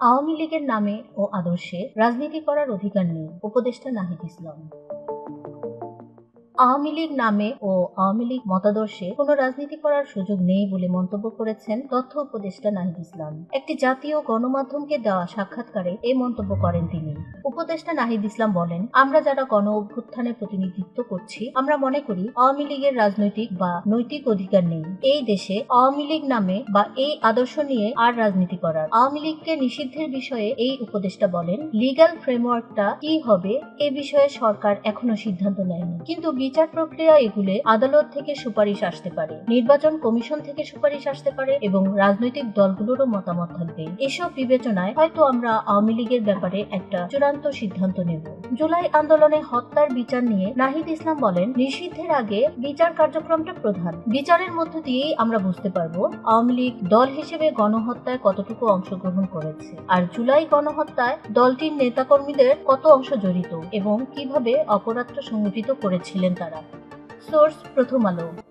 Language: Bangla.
আওয়ামী লীগের নামে ও আদর্শে রাজনীতি করার অধিকার নেই উপদেষ্টা নাহিদ ইসলাম। আওয়ামী লীগ নামে ও আওয়ামী লীগ মতাদর্শে কোনো রাজনীতি করার সুযোগ নেই বলে মন্তব্য করেছেন তথ্য উপদেষ্টা নাহিদ ইসলাম। একটি জাতীয় গণমাধ্যমকে দেওয়া সাক্ষাৎকারে এই মন্তব্য করেন তিনি। উপদেষ্টা নাহিদ ইসলাম বলেন, আমরা যারা গণ অভ্যুত্থানের প্রতিনিধিত্ব করছি, আমরা মনে করি আওয়ামী লীগের রাজনৈতিক বা নৈতিক অধিকার নেই। এই দেশে আওয়ামী লীগ নামে বা এই আদর্শ নিয়ে আর রাজনীতি করার আওয়ামী লীগকে নিষিদ্ধের বিষয়ে এই উপদেষ্টা বলেন লিগ্যাল ফ্রেমওয়ার্কটা কি হবে এ বিষয়ে সরকার এখনও সিদ্ধান্ত নেয়নি। কিন্তু বিচার প্রক্রিয়া এগুলে আদালত থেকে সুপারিশ আসতে পারে, নির্বাচন কমিশন থেকে সুপারিশ আসতে পারে এবং রাজনৈতিক দলগুলোরও মতামত থাকবে। এসব বিবেচনায় হয়তো আমরা আওয়ামী লীগের ব্যাপারে একটা চূড়ান্ত সিদ্ধান্ত নেব। জুলাই আন্দোলনে হত্যার বিচার নিয়ে নাহিদ ইসলাম বলেন, নিষিদ্ধের আগে বিচার কার্যক্রমটা প্রধান। বিচারের মধ্য দিয়েই আমরা বুঝতে পারব আওয়ামী লীগ দল হিসেবে গণহত্যায় কতটুকু অংশগ্রহণ করেছে আর জুলাই গণহত্যায় দলটির নেতাকর্মীদের কত অংশ জড়িত এবং কীভাবে অপরাধটা সংগঠিত করেছিলেন তারা সোর্স প্রথম আলো।